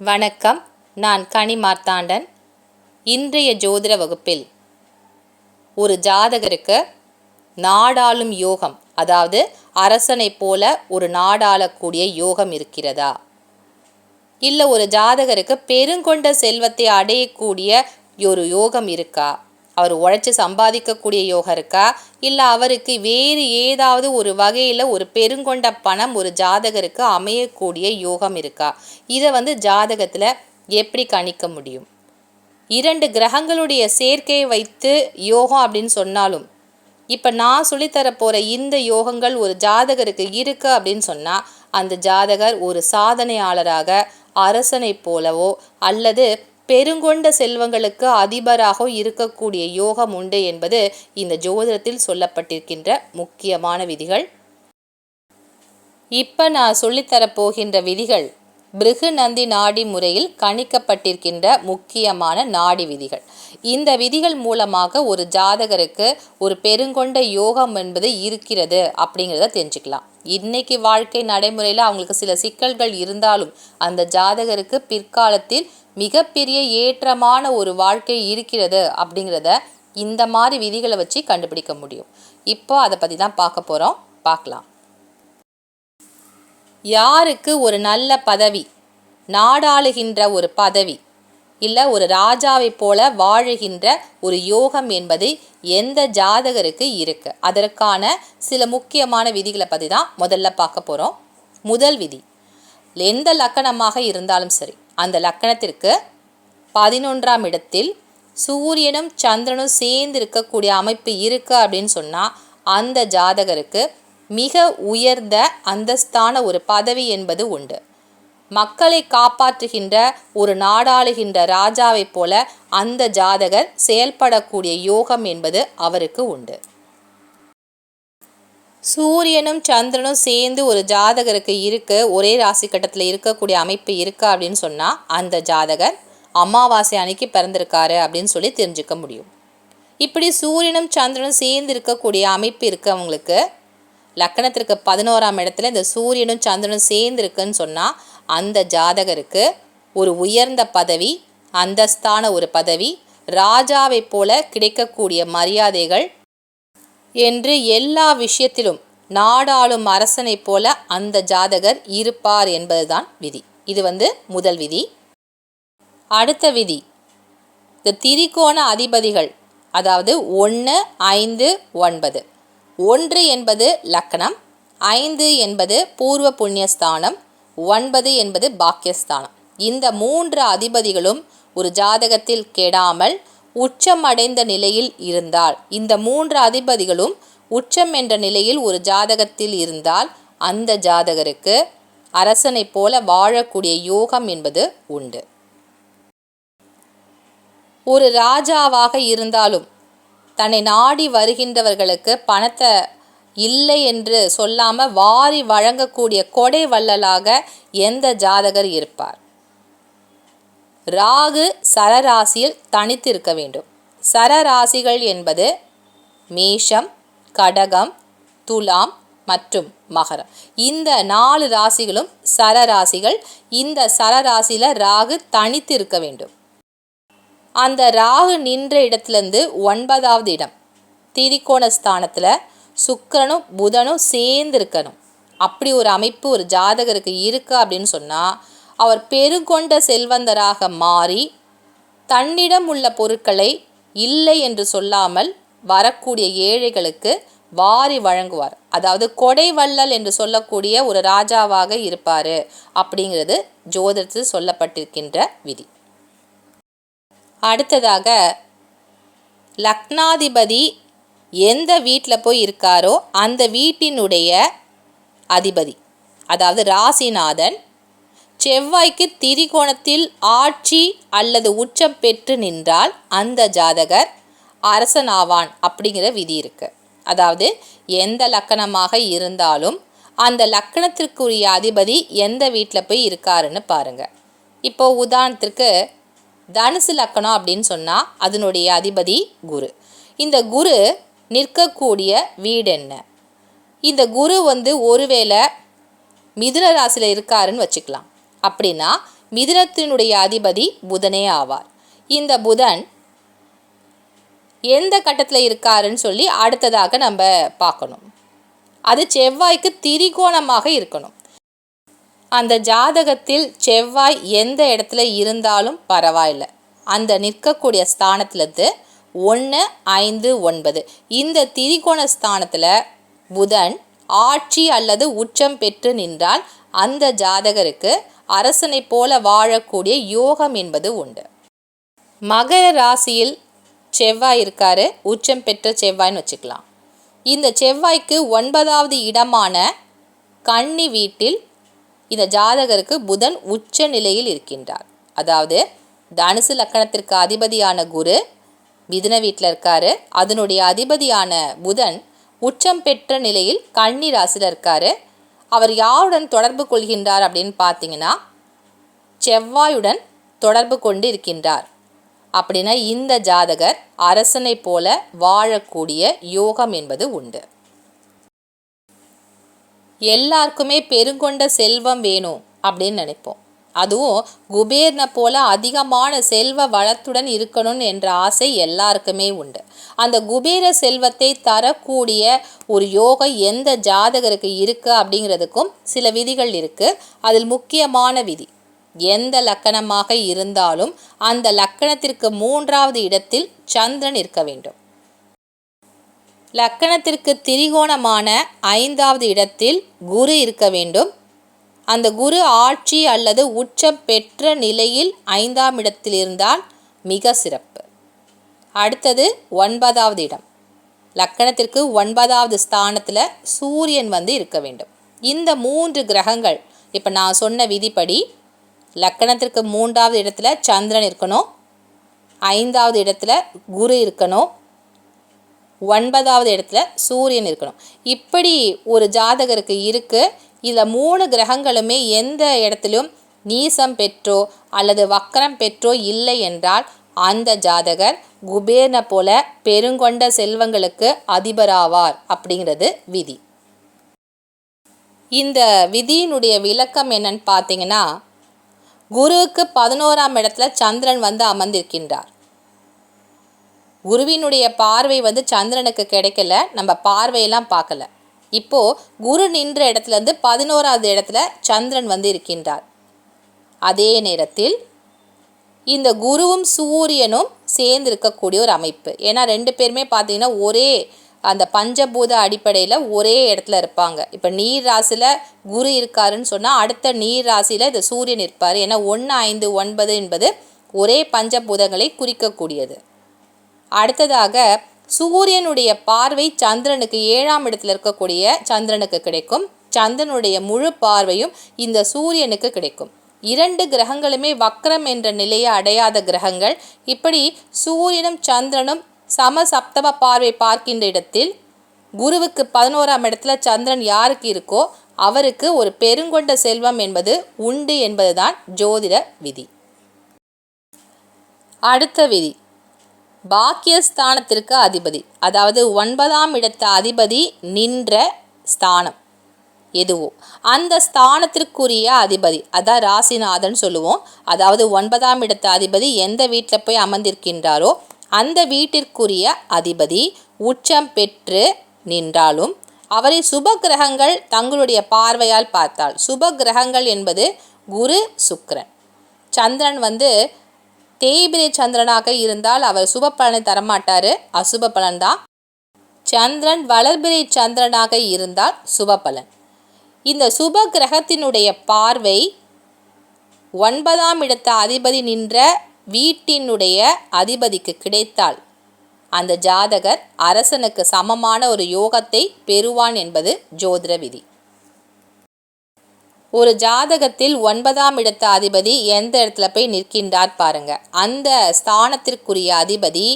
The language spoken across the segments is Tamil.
வணக்கம். நான் கனி மார்த்தாண்டன். இன்றைய ஜோதிட வகுப்பில் ஒரு ஜாதகருக்கு நாடாளும் யோகம் அதாவது அரசனைப் போல ஒரு நாடாளக்கூடிய யோகம் இருக்கிறதா? இல்லை ஒரு ஜாதகருக்கு பெருங்கொண்ட செல்வத்தை அடையக்கூடிய ஒரு யோகம் இருக்கா? அவர் உழைச்சி சம்பாதிக்கக்கூடிய யோகம் இருக்கா? இல்லை அவருக்கு வேறு ஏதாவது ஒரு வகையில் ஒரு பெருங்கொண்ட பணம் ஒரு ஜாதகருக்கு அமையக்கூடிய யோகம் இருக்கா? இதை வந்து ஜாதகத்தில் எப்படி கணிக்க முடியும்? இரண்டு கிரகங்களுடைய சேர்க்கையை வைத்து யோகம் அப்படின்னு சொன்னாலும் இப்போ நான் சொல்லித்தர போகிற இந்த யோகங்கள் ஒரு ஜாதகருக்கு இருக்கு அப்படின்னு சொன்னால் அந்த ஜாதகர் ஒரு சாதனையாளராக அரசனை போலவோ அல்லது பெருங்கொண்ட செல்வங்களுக்கு அதிபராக இருக்கக்கூடிய யோகம் உண்டு என்பது இந்த ஜோதிடத்தில் சொல்லப்பட்டிருக்கின்ற முக்கியமான விதிகள். இப்போ நான் சொல்லித்தரப் போகின்ற விதிகள் பிருகு நந்தி நாடி முறையில் கணிக்கப்பட்டிருக்கின்ற முக்கியமான நாடி விதிகள். இந்த விதிகள் மூலமாக ஒரு ஜாதகருக்கு ஒரு பெருங்கொண்ட யோகம் என்பது இருக்கிறது அப்படிங்கிறத தெரிஞ்சுக்கலாம். இன்னைக்கு வாழ்க்கை நடைமுறையில் அவங்களுக்கு சில சிக்கல்கள் இருந்தாலும் அந்த ஜாதகருக்கு பிற்காலத்தில் மிகப்பெரிய ஏற்றமான ஒரு வாழ்க்கை இருக்கிறது அப்படிங்கிறத இந்த மாதிரி விதிகளை வச்சு கண்டுபிடிக்க முடியும். இப்போ அதை பற்றி தான் பார்க்க போகிறோம் பார்க்கலாம். யாருக்கு ஒரு நல்ல பதவி நாடாளுகின்ற ஒரு பதவி இல்லை ஒரு ராஜாவை போல வாழுகின்ற ஒரு யோகம் என்பது எந்த ஜாதகருக்கு இருக்கு? அதற்கான சில முக்கியமான விதிகளை பற்றி தான் முதல்ல பார்க்க போகிறோம் முதல் விதி எந்த லக்கணமாக இருந்தாலும் சரி அந்த லக்கணத்திற்கு பதினொன்றாம் இடத்தில் சூரியனும் சந்திரனும் சேர்ந்து இருக்கக்கூடிய அமைப்பு இருக்கு அப்படின்னு சொன்னால் அந்த ஜாதகருக்கு மிக உயர்ந்த அந்தஸ்தான ஒரு பதவி என்பது உண்டு. மக்களை காப்பாற்றுகின்ற ஒரு நாடாளுகின்ற ராஜாவைப் போல அந்த ஜாதகர் செயல்படக்கூடிய யோகம் என்பது அவருக்கு உண்டு. சூரியனும் சந்திரனும் சேர்ந்து ஒரு ஜாதகருக்கு இருக்கு ஒரே ராசி கட்டத்தில் இருக்கக்கூடிய அமைப்பு இருக்கா அப்படின்னு சொன்னால் அந்த ஜாதகர் அமாவாசை அன்னைக்கு பிறந்திருக்காரு அப்படின்னு சொல்லி தெரிஞ்சுக்க முடியும். இப்படி சூரியனும் சந்திரனும் சேர்ந்து இருக்கக்கூடிய அமைப்பு இருக்கவங்களுக்கு லக்கணத்திற்கு பதினோராம் இடத்துல இந்த சூரியனும் சந்திரனும் சேர்ந்து இருக்குன்னு சொன்னால் அந்த ஜாதகருக்கு ஒரு உயர்ந்த பதவி அந்தஸ்தான ஒரு பதவி ராஜாவை போல கிடைக்கக்கூடிய மரியாதைகள் என்று எல்லா விஷயத்திலும் நாடாளும் அரசனைப் போல அந்த ஜாதகர் இருப்பார் என்பதுதான் விதி. இது வந்து முதல் விதி. அடுத்த விதி. இந்த திரிகோண அதிபதிகள் அதாவது ஒன்று ஐந்து ஒன்பது. ஒன்று என்பது லக்கணம் ஐந்து என்பது பூர்வ புண்ணியஸ்தானம் ஒன்பது என்பது பாக்கியஸ்தானம். இந்த மூன்று அதிபதிகளும் ஒரு ஜாதகத்தில் கெடாமல் உச்சம் அடைந்த நிலையில் இருந்தால் இந்த மூன்று அதிபதிகளும் உச்சம் என்ற நிலையில் ஒரு ஜாதகத்தில் இருந்தால் அந்த ஜாதகருக்கு அரசனைப் போல வாழக்கூடிய யோகம் என்பது உண்டு. ஒரு ராஜாவாக இருந்தாலும் தன்னை நாடி வருகின்றவர்களுக்கு பணத்தை இல்லை என்று சொல்லாமல் வாரி வழங்கக்கூடிய கொடை வள்ளலாக எந்த ஜாதகர் இருப்பார்? ராகு சரராசியில் தனித்திருக்க வேண்டும். சரராசிகள் என்பது மேஷம் கடகம் துலாம் மற்றும் மகரம். இந்த நாலு ராசிகளும் சரராசிகள். இந்த சரராசியில் ராகு தனித்து இருக்க வேண்டும். அந்த ராகு நின்ற இடத்துலேருந்து ஒன்பதாவது இடம் திரிகோண ஸ்தானத்தில் சுக்கரனும் புதனும் சேர்ந்து இருக்கணும். அப்படி ஒரு அமைப்பு ஒரு ஜாதகருக்கு இருக்குது அப்படின்னு சொன்னால் அவர் பெருங்கொண்ட செல்வந்தராக மாறி தன்னிடம் உள்ள பொருட்களை இல்லை என்று சொல்லாமல் வரக்கூடிய ஏழைகளுக்கு வாரி வழங்குவார். அதாவது கொடை வள்ளல் என்று சொல்லக்கூடிய ஒரு ராஜாவாக இருப்பார் அப்படிங்கிறது ஜோதிடத்தில் சொல்லப்பட்டிருக்கின்ற விதி. அடுத்ததாக லக்னாதிபதி எந்த வீட்டில் போய் இருக்காரோ அந்த வீட்டினுடைய அதிபதி அதாவது ராசிநாதன் செவ்வாய்க்கு திரிகோணத்தில் ஆட்சி அல்லது உச்சம் பெற்று நின்றால் அந்த ஜாதகர் அரசனாவான் அப்படிங்கிற விதி இருக்கு. அதாவது எந்த லக்கணமாக இருந்தாலும் அந்த லக்கணத்திற்குரிய அதிபதி எந்த வீட்டில் போய் இருக்காருன்னு பாருங்க. இப்போ உதாரணத்திற்கு தனுசு லக்கணம் அப்படின்னு சொன்னால் அதனுடைய அதிபதி குரு. இந்த குரு நிற்கக்கூடிய வீடு என்ன? இந்த குரு வந்து ஒருவேளை மிதுன ராசியில் இருக்காருன்னு வச்சுக்கலாம். அப்படின்னா மிதுனத்தினுடைய அதிபதி புதனே ஆவார். இந்த புதன் எந்த கட்டத்தில் இருக்காருன்னு சொல்லி அடுத்ததாக நம்ம பார்க்கணும். அது செவ்வாய்க்கு திரிகோணமாக இருக்கணும். அந்த ஜாதகத்தில் செவ்வாய் எந்த இடத்துல இருந்தாலும் பரவாயில்ல. அந்த நிற்கக்கூடிய ஸ்தானத்துலேருந்து ஒன்று ஐந்து ஒன்பது. இந்த திரிகோண ஸ்தானத்தில் புதன் ஆட்சி அல்லது உச்சம் பெற்று நின்றால் அந்த ஜாதகருக்கு அரசனை போல வாழக்கூடிய யோகம் என்பது உண்டு. மகர ராசியில் செவ்வாய் இருக்காரு உச்சம் பெற்ற செவ்வாய்னு வச்சுக்கலாம். இந்த செவ்வாய்க்கு ஒன்பதாவது இடமான கன்னி வீட்டில் இந்த ஜாதகருக்கு புதன் உச்ச நிலையில் இருக்கின்றார். அதாவது தனுசு லக்கணத்திற்கு அதிபதியான குரு மிதுன வீட்டில் இருக்காரு. அதனுடைய அதிபதியான புதன் உச்சம் பெற்ற நிலையில் கன்னி ராசியில் இருக்காரு. அவர் யாருடன் தொடர்பு கொள்கின்றார் அப்படின்னு பார்த்தீங்கன்னா செவ்வாயுடன் தொடர்பு கொண்டு இருக்கின்றார். அப்படின்னா இந்த ஜாதகர் அரசனை போல வாழக்கூடிய யோகம் என்பது உண்டு. எல்லாருக்குமே பெருங்கொண்ட செல்வம் வேணும் அப்படின்னு நினைப்போம். அதுவும் குபேர்னை போல அதிகமான செல்வ வளத்துடன் இருக்கணும் என்ற ஆசை எல்லாருக்குமே உண்டு. அந்த குபேர செல்வத்தை தரக்கூடிய ஒரு யோகம் எந்த ஜாதகருக்கு இருக்குது அப்படிங்கிறதுக்கும் சில விதிகள் இருக்குது அதில் முக்கியமான விதி எந்த லக்கணமாக இருந்தாலும் அந்த லக்கணத்திற்கு மூன்றாவது இடத்தில் சந்திரன் இருக்க வேண்டும். லக்கணத்திற்கு திரிகோணமான ஐந்தாவது இடத்தில் குரு இருக்க வேண்டும். அந்த குரு ஆட்சி அல்லது உச்சம் பெற்ற நிலையில் ஐந்தாம் இடத்தில் இருந்தால் மிக சிறப்பு. அடுத்தது ஒன்பதாவது இடம். லக்கணத்திற்கு ஒன்பதாவது ஸ்தானத்தில் சூரியன் வந்து இருக்க வேண்டும். இந்த மூன்று கிரகங்கள் இப்போ நான் சொன்ன விதிப்படி லக்கணத்திற்கு மூன்றாவது இடத்துல சந்திரன் இருக்கணும் ஐந்தாவது இடத்துல குரு இருக்கணும் ஒன்பதாவது இடத்துல சூரியன் இருக்கணும். இப்படி ஒரு ஜாதகருக்கு இருக்குது இதில் மூணு கிரகங்களுமே எந்த இடத்திலும் நீசம் பெற்றோ அல்லது வக்கரம் பெற்றோ இல்லை என்றால் அந்த ஜாதகர் குபேரனை போல பெருங்கொண்ட செல்வங்களுக்கு அதிபராவார் அப்படிங்கிறது விதி. இந்த விதியினுடைய விளக்கம் என்னன்னு பார்த்தீங்கன்னா குருவுக்கு பதினோராம் இடத்துல சந்திரன் வந்து அமர்ந்திருக்கின்றார். குருவினுடைய பார்வை வந்து சந்திரனுக்கு கிடைக்கல நம்ம பார்வையெல்லாம் பார்க்கல. இப்போது குரு நின்ற இடத்துலேருந்து பதினோராவது இடத்துல சந்திரன் வந்து இருக்கின்றார். அதே நேரத்தில் இந்த குருவும் சூரியனும் சேர்ந்து இருக்கக்கூடிய ஒரு அமைப்பு. ஏன்னா ரெண்டு பேருமே பார்த்தீங்கன்னா ஒரே அந்த பஞ்சபூத அடிப்படையில் ஒரே இடத்துல இருப்பாங்க. இப்போ நீர் ராசியில் குரு இருக்காருன்னு சொன்னால் அடுத்த நீர் ராசியில் இந்த சூரியன் இருப்பார். ஏன்னா ஒன்று ஐந்து ஒன்பது என்பது ஒரே பஞ்சபூதங்களை குறிக்கக்கூடியது. அடுத்ததாக சூரியனுடைய பார்வை சந்திரனுக்கு ஏழாம் இடத்துல இருக்கக்கூடிய சந்திரனுக்கு கிடைக்கும். சந்திரனுடைய முழு பார்வையும் இந்த சூரியனுக்கு கிடைக்கும். இரண்டு கிரகங்களுமே வக்ரம் என்ற நிலையை அடையாத கிரகங்கள். இப்படி சூரியனும் சந்திரனும் சம சப்தம பார்வை பார்க்கின்ற இடத்தில் குருவுக்கு பதினோராம் இடத்துல சந்திரன் யாருக்கு இருக்கோ அவருக்கு ஒரு பெருங்கொண்ட செல்வம் என்பது உண்டு என்பதுதான் ஜோதிட விதி. அடுத்த விதி. பாக்கியஸ்தானத்திற்கு அதிபதி. அதாவது ஒன்பதாம் இடத்த அதிபதி நின்ற ஸ்தானம். எதுவோ. அந்த ஸ்தானத்திற்குரிய அதிபதி. அதான் ராசிநாதன் சொல்லுவோம். அதாவது ஒன்பதாம் இடத்த அதிபதி எந்த வீட்டில் போய் அமர்ந்திருக்கின்றாரோ அந்த வீட்டிற்குரிய அதிபதி உச்சம் பெற்று நின்றாலும் அவரை சுப கிரகங்கள் தங்களுடைய பார்வையால் பார்த்தால். சுப கிரகங்கள் என்பது குரு சுக்கரன். சந்திரன் வந்து தேய்பிரை சந்திரனாக இருந்தால் அவர் சுப பலனை தரமாட்டார் அசுப பலன் தான் சந்திரன் வளர்பிரை சந்திரனாக இருந்தால் சுப பலன். இந்த சுப கிரகத்தினுடைய பார்வை ஒன்பதாம் இடத்த அதிபதி நின்ற வீட்டினுடைய அதிபதிக்கு கிடைத்தால் அந்த ஜாதகர் அரசனுக்கு சமமான ஒரு யோகத்தை பெறுவான் என்பது ஜோதிட விதி. ஒரு ஜாதகத்தில் ஒன்பதாம் இடத்த அதிபதி எந்த இடத்துல போய் நிற்கின்றார் பாருங்க. அந்த ஸ்தானத்திற்குரிய அதிபதி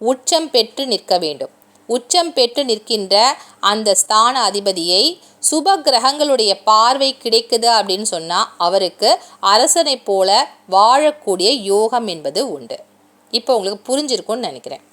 உச்சம் பெற்று நிற்க வேண்டும். உச்சம் பெற்று நிற்கின்ற அந்த ஸ்தான அதிபதியை சுப கிரகங்களுடைய பார்வை கிடைக்குது அப்படின்னு சொன்னால் அவருக்கு அரசனை போல வாழக்கூடிய யோகம் என்பது உண்டு. இப்போ உங்களுக்கு புரிஞ்சிருக்கும்னு நினைக்கிறேன்.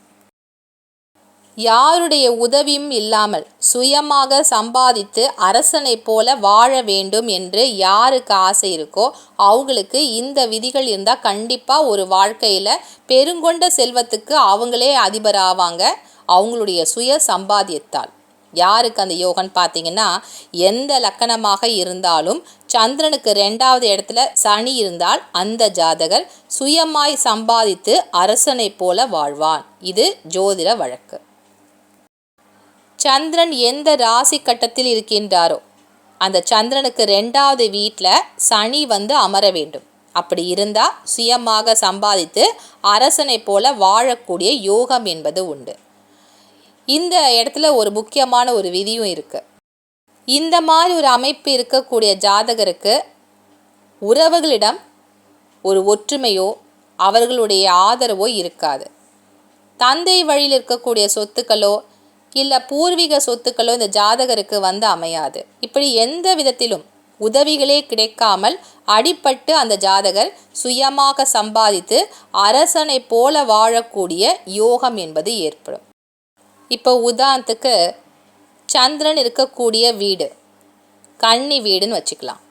யாருடைய உதவியும் இல்லாமல் சுயமாக சம்பாதித்து அரசனைப் போல வாழ வேண்டும் என்று யாருக்கு ஆசை இருக்கோ அவங்களுக்கு இந்த விதிகள் இருந்தால் கண்டிப்பாக ஒரு வாழ்க்கையில் பெருங்கொண்ட செல்வத்துக்கு அவங்களே அதிபராவாங்க. அவங்களுடைய சுய சம்பாதியத்தால் யாருக்கு அந்த யோகன் பார்த்தீங்கன்னா எந்த லக்கணமாக இருந்தாலும் சந்திரனுக்கு ரெண்டாவது இடத்துல சனி இருந்தால் அந்த ஜாதகர் சுயமாய் சம்பாதித்து அரசனைப் போல வாழ்வான் இது ஜோதிட வழக்கு. சந்திரன் எந்த ராசி கட்டத்தில் இருக்கின்றாரோ அந்த சந்திரனுக்கு ரெண்டாவது வீட்டில் சனி வந்து அமர வேண்டும். அப்படி இருந்தால் சுயமாக சம்பாதித்து அரசனை போல வாழக்கூடிய யோகம் என்பது உண்டு. இந்த இடத்துல ஒரு முக்கியமான ஒரு விதியும் இருக்குது இந்த மாதிரி ஒரு அமைப்பு இருக்கக்கூடிய ஜாதகருக்கு உறவுகளிடம் ஒரு ஒற்றுமையோ அவர்களுடைய ஆதரவோ இருக்காது. தந்தை வழியில் இருக்கக்கூடிய சொத்துக்களோ இல்லை பூர்வீக சொத்துக்களோ இந்த ஜாதகருக்கு வந்து அமையாது. இப்படி எந்த விதத்திலும் உதவிகளே கிடைக்காமல் அடிப்பட்டு அந்த ஜாதகர் சுயமாக சம்பாதித்து அரசனை போல வாழக்கூடிய யோகம் என்பது ஏற்படும். இப்போ உதாரணத்துக்கு சந்திரன் இருக்கக்கூடிய வீடு கன்னி வீடுன்னு வச்சுக்கலாம்.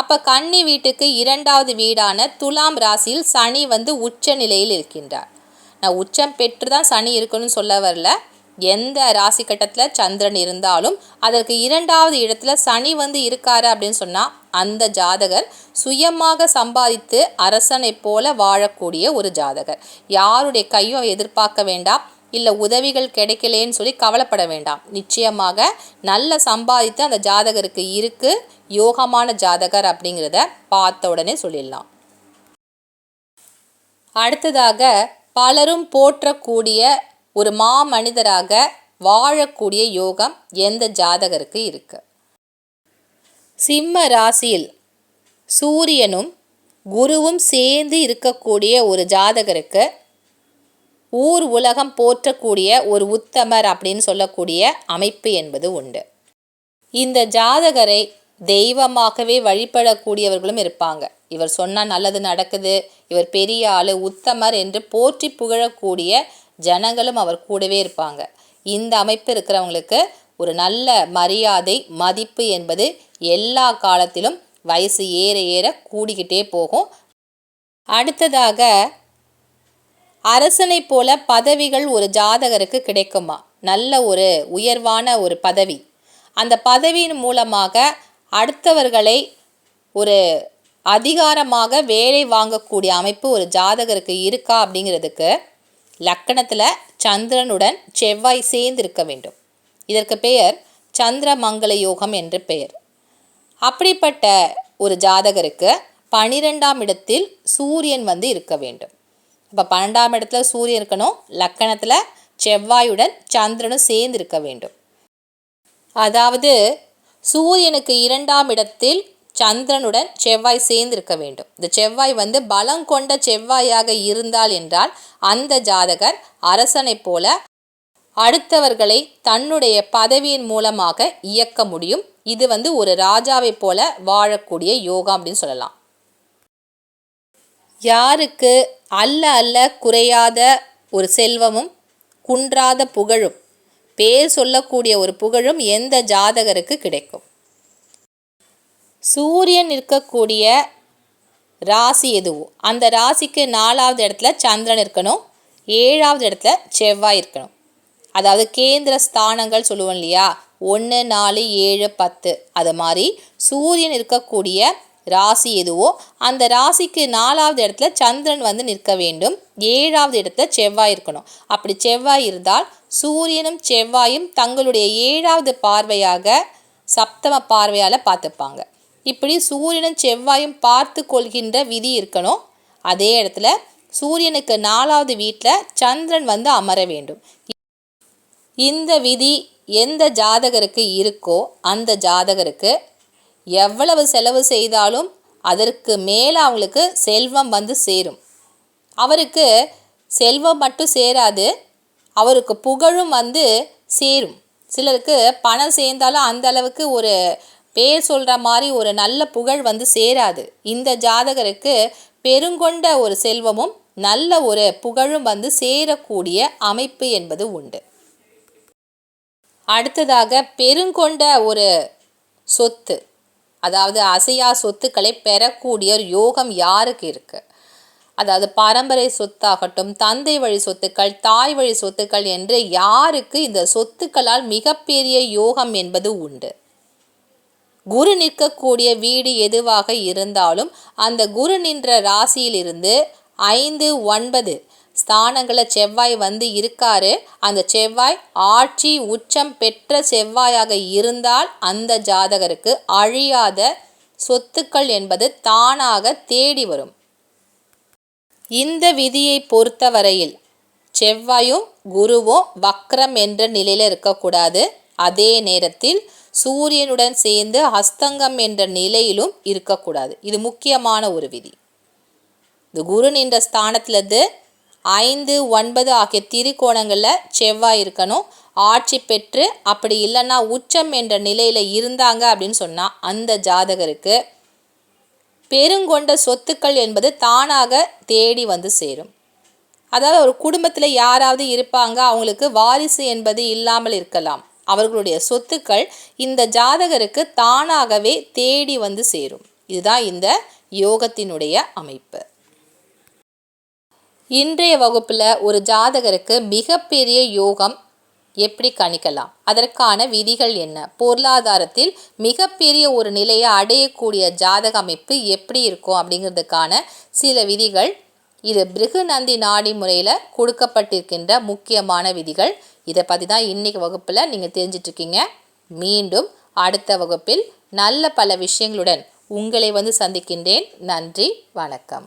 அப்போ கன்னி வீட்டுக்கு இரண்டாவது வீடான துலாம் ராசியில் சனி வந்து உச்ச நிலையில் இருக்கின்றார். நான் உச்சம் பெற்று தான் சனி இருக்குன்னு சொல்ல வரல. எந்த ராசி கட்டத்தில் சந்திரன் இருந்தாலும் அதற்கு இரண்டாவது இடத்துல சனி வந்து இருக்காரு அப்படின்னு சொன்னால் அந்த ஜாதகர் சுயமாக சம்பாதித்து அரசனை போல வாழக்கூடிய ஒரு ஜாதகர். யாருடைய கையும் எதிர்பார்க்க வேண்டாம் இல்லை உதவிகள் கிடைக்கலேன்னு சொல்லி கவலைப்பட வேண்டாம். நிச்சயமாக நல்ல சம்பாதித்து அந்த ஜாதகருக்கு இருக்குது யோகமான ஜாதகர் அப்படிங்கிறத பார்த்த உடனே சொல்லிடலாம். அடுத்ததாக பலரும் போற்றக்கூடிய ஒரு மாமனிதராக வாழக்கூடிய யோகம் எந்த ஜாதகருக்கு இருக்கு? சிம்ம ராசியில் சூரியனும் குருவும் சேர்ந்து இருக்கக்கூடிய ஒரு ஜாதகருக்கு ஊர் உலகம் போற்றக்கூடிய ஒரு உத்தமர் அப்படின்னு சொல்லக்கூடிய அமைப்பு என்பது உண்டு. இந்த ஜாதகரை தெய்வமாகவே வழிபடக்கூடியவர்களும் இருப்பாங்க. இவர் சொன்னால் நல்லது நடக்குது இவர் பெரிய ஆள் உத்தமர் என்று போற்றி புகழக்கூடிய ஜனங்களும் அவர் கூடவே இருப்பாங்க. இந்த அமைப்பு இருக்கிறவங்களுக்கு ஒரு நல்ல மரியாதை மதிப்பு என்பது எல்லா காலத்திலும் வயசு ஏற ஏற கூடிக்கிட்டே போகும். அடுத்ததாக அரசனை போல பதவிகள் ஒரு ஜாதகருக்கு கிடைக்குமா? நல்ல ஒரு உயர்வான ஒரு பதவி. அந்த பதவியின் மூலமாக அடுத்தவர்களை ஒரு அதிகாரமாக வேலை வாங்கக்கூடிய அமைப்பு ஒரு ஜாதகருக்கு இருக்கா அப்படிங்கிறதுக்கு லக்கணத்தில் சந்திரனுடன் செவ்வாய் சேர்ந்து இருக்க வேண்டும். இதற்கு பெயர் சந்திர மங்கள யோகம் என்று பெயர். அப்படிப்பட்ட ஒரு ஜாதகருக்கு பனிரெண்டாம் இடத்தில் சூரியன் வந்து இருக்க வேண்டும். இப்போ பன்னெண்டாம் இடத்துல சூரியன் இருக்கணும் லக்கணத்தில் செவ்வாயுடன் சந்திரனும் சேர்ந்து இருக்க வேண்டும். அதாவது சூரியனுக்கு இரண்டாம் இடத்தில் சந்திரனுடன் செவ்வாய் சேர்ந்திருக்க வேண்டும். இந்த செவ்வாய் வந்து பலம் கொண்ட செவ்வாயாக இருந்தால் என்றால் அந்த ஜாதகர் அரசனைப் போல அடுத்தவர்களை தன்னுடைய பதவியின் மூலமாக இயக்க முடியும். இது வந்து ஒரு ராஜாவை போல வாழக்கூடிய யோகா அப்படின்னு சொல்லலாம். யாருக்கு அல்ல அல்ல குறையாத ஒரு செல்வமும் குன்றாத புகழும் பேர் சொல்லக்கூடிய ஒரு புகழும் எந்த ஜாதகருக்கு கிடைக்கும்? சூரியன் இருக்கக்கூடிய ராசி எதுவோ? அந்த ராசிக்கு நாலாவது இடத்துல சந்திரன் இருக்கணும். ஏழாவது இடத்துல செவ்வாய் இருக்கணும். அதாவது கேந்திர ஸ்தானங்கள் சொல்லுவோம் இல்லையா? ஒன்று நாலு ஏழு பத்து. அது மாதிரி சூரியன் இருக்கக்கூடிய ராசி எதுவோ அந்த ராசிக்கு நாலாவது இடத்துல சந்திரன் வந்து நிற்க வேண்டும். ஏழாவது இடத்துல செவ்வாய் இருக்கணும். அப்படி செவ்வாய் இருந்தால் சூரியனும் செவ்வாயும் தங்களுடைய ஏழாவது பார்வையாக சப்தம பார்வையால் பார்த்துப்பாங்க. இப்படி சூரியனும் செவ்வாயும் பார்த்து கொள்கின்ற விதி இருக்கணும். அதே இடத்துல சூரியனுக்கு நாலாவது வீட்டில் சந்திரன் வந்து அமர வேண்டும். இந்த விதி எந்த ஜாதகருக்கு இருக்கோ அந்த ஜாதகருக்கு எவ்வளவு செலவு செய்தாலும் அதற்கு மேலே அவங்களுக்கு செல்வம் வந்து சேரும். அவருக்கு செல்வம் மட்டும் சேராது அவருக்கு புகழும் வந்து சேரும். சிலருக்கு பணம் சேர்ந்தாலும் அந்த அளவுக்கு ஒரு பேர் சொல்கிற மாதிரி ஒரு நல்ல புகழ் வந்து சேராது. இந்த ஜாதகருக்கு பெருங்கொண்ட ஒரு செல்வமும் நல்ல ஒரு புகழும் வந்து சேரக்கூடிய அமைப்பு என்பது உண்டு. அடுத்ததாக பெருங்கொண்ட ஒரு சொத்து அதாவது அசையா சொத்துக்களை பெறக்கூடிய ஒரு யோகம் யாருக்கு இருக்கு? அதாவது பரம்பரை சொத்தாகட்டும் தந்தை வழி சொத்துக்கள் தாய் வழி சொத்துக்கள் என்று யாருக்கு இந்த சொத்துக்களால் மிகப்பெரிய யோகம் என்பது உண்டு? குரு நிற்கக்கூடிய வீடு எதுவாக இருந்தாலும் அந்த குரு நின்ற ராசியிலிருந்து ஐந்து ஒன்பது ஸ்தானங்களில் செவ்வாய் வந்து இருக்காரு. அந்த செவ்வாய் ஆட்சி உச்சம் பெற்ற செவ்வாயாக இருந்தால் அந்த ஜாதகருக்கு அழியாத சொத்துக்கள் என்பது தானாக தேடி வரும். இந்த விதியை பொறுத்தவரையில் செவ்வாயும் குருவும் வக்ரம் என்ற நிலையில் இருக்கக்கூடாது. அதே நேரத்தில் சூரியனுடன் சேர்ந்து ஹஸ்தங்கம் என்ற நிலையிலும் இருக்கக்கூடாது. இது முக்கியமான ஒரு விதி. இந்த குரு நின்ற ஸ்தானத்திலிருந்து ஐந்து ஒன்பது ஆகிய திரிகோணங்களில் செவ்வாய் இருக்கணும். ஆட்சி பெற்று அப்படி இல்லைன்னா உச்சம் என்ற நிலையில் இருந்தாங்க அப்படின்னு சொன்னால் அந்த ஜாதகருக்கு பெருங்கொண்ட சொத்துக்கள் என்பது தானாக தேடி வந்து சேரும். அதாவது ஒரு குடும்பத்தில் யாராவது இருப்பாங்க அவங்களுக்கு வாரிசு என்பது இல்லாமல் இருக்கலாம். அவர்களுடைய சொத்துக்கள் இந்த ஜாதகருக்கு தானாகவே தேடி வந்து சேரும். இதுதான் இந்த யோகத்தினுடைய அமைப்பு. இன்றைய வகுப்பில் ஒரு ஜாதகருக்கு மிகப்பெரிய யோகம் எப்படி கணிக்கலாம்? அதற்கான விதிகள் என்ன? பொருளாதாரத்தில் மிகப்பெரிய ஒரு நிலையை அடையக்கூடிய ஜாதக அமைப்பு எப்படி இருக்கும் அப்படிங்கிறதுக்கான சில விதிகள் இது பிருகுநந்தி நாடி முறையில் கொடுக்கப்பட்டிருக்கின்ற முக்கியமான விதிகள். இதை பற்றி தான் இன்றைக்கி வகுப்பில் நீங்கள் தெரிஞ்சிட்ருக்கீங்க. மீண்டும் அடுத்த வகுப்பில் நல்ல பல விஷயங்களுடன் உங்களை வந்து சந்திக்கின்றேன். நன்றி வணக்கம்.